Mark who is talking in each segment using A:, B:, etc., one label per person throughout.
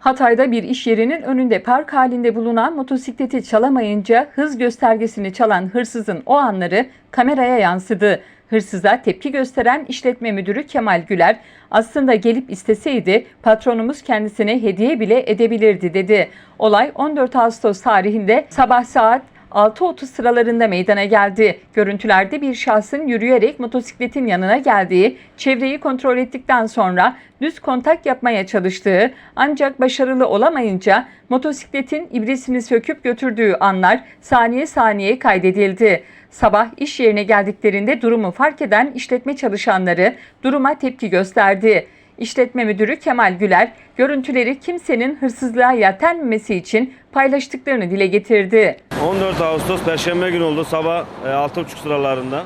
A: Hatay'da bir iş yerinin önünde park halinde bulunan motosikleti çalamayınca hız göstergesini çalan hırsızın o anları kameraya yansıdı. Hırsıza tepki gösteren işletme müdürü Kemal Güler, aslında gelip isteseydi patronumuz kendisine hediye bile edebilirdi dedi. Olay 14 Ağustos tarihinde sabah saat 6.30 sıralarında meydana geldi. Görüntülerde bir şahsın yürüyerek motosikletin yanına geldiği, çevreyi kontrol ettikten sonra düz kontak yapmaya çalıştığı ancak başarılı olamayınca motosikletin ibresini söküp götürdüğü anlar saniye saniye kaydedildi. Sabah iş yerine geldiklerinde durumu fark eden işletme çalışanları duruma tepki gösterdi. İşletme müdürü Kemal Güler, görüntüleri kimsenin hırsızlığa yeltenmemesi için paylaştıklarını dile getirdi.
B: 14 Ağustos Perşembe günü oldu sabah e, 6.30 sıralarında.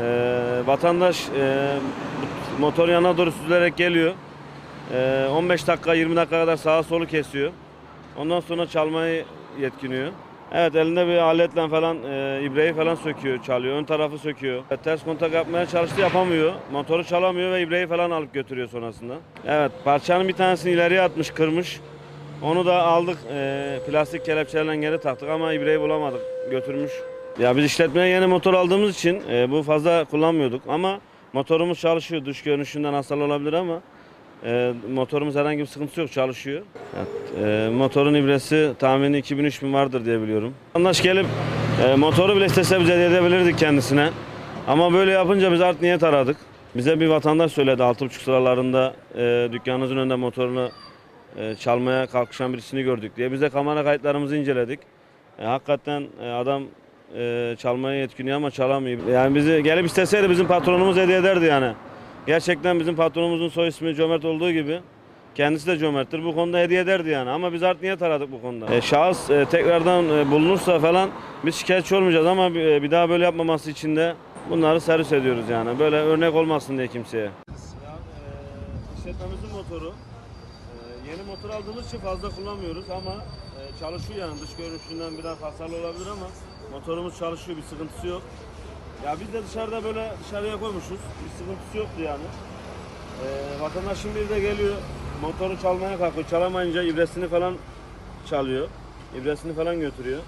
B: E, vatandaş e, motor yana doğru süzülerek geliyor. E, 15 dakika 20 dakika kadar sağa solu kesiyor. Ondan sonra çalmayı yetkiniyor. Evet elinde bir aletle falan e, ibreyi falan söküyor, çalıyor. Ön tarafı söküyor. E, ters kontak yapmaya çalıştı yapamıyor. Motoru çalamıyor ve ibreyi falan alıp götürüyor sonrasında. Evet parçanın bir tanesini ileriye atmış, kırmış. Onu da aldık e, plastik kelepçelerle geri taktık ama ibreyi bulamadık götürmüş. Ya biz işletmeye yeni motor aldığımız için e, bu fazla kullanmıyorduk ama motorumuz çalışıyor. Dış görünüşünden hasar olabilir ama e, motorumuz herhangi bir sıkıntısı yok çalışıyor. E, motorun ibresi tahmini 2000-3000 vardır diye biliyorum. Anlaş gelip e, motoru bile istese bize hediye edebilirdik kendisine. Ama böyle yapınca biz art niyet aradık. Bize bir vatandaş söyledi 6.30 sıralarında e, dükkanınızın önünde motorunu e, çalmaya kalkışan birisini gördük diye. Biz de kamera kayıtlarımızı inceledik. E, hakikaten e, adam e, çalmaya yetkiniyor ama çalamıyor. Yani bizi gelip isteseydi bizim patronumuz hediye ederdi yani. Gerçekten bizim patronumuzun soy ismi cömert olduğu gibi kendisi de cömerttir. Bu konuda hediye ederdi yani ama biz art niyet aradık bu konuda. E, şahıs e, tekrardan e, bulunursa falan biz şikayetçi olmayacağız ama bir, e, bir daha böyle yapmaması için de bunları servis ediyoruz yani. Böyle örnek olmasın diye kimseye. Ya, e, işletmemizin motoru yeni motor aldığımız için fazla kullanmıyoruz ama e, çalışıyor yani dış görünüşünden biraz hasarlı olabilir ama motorumuz çalışıyor bir sıkıntısı yok. Ya biz de dışarıda böyle dışarıya koymuşuz bir sıkıntısı yoktu yani. Ee, vatandaş şimdi de geliyor motoru çalmaya kalkıyor çalamayınca ibresini falan çalıyor. İbresini falan götürüyor.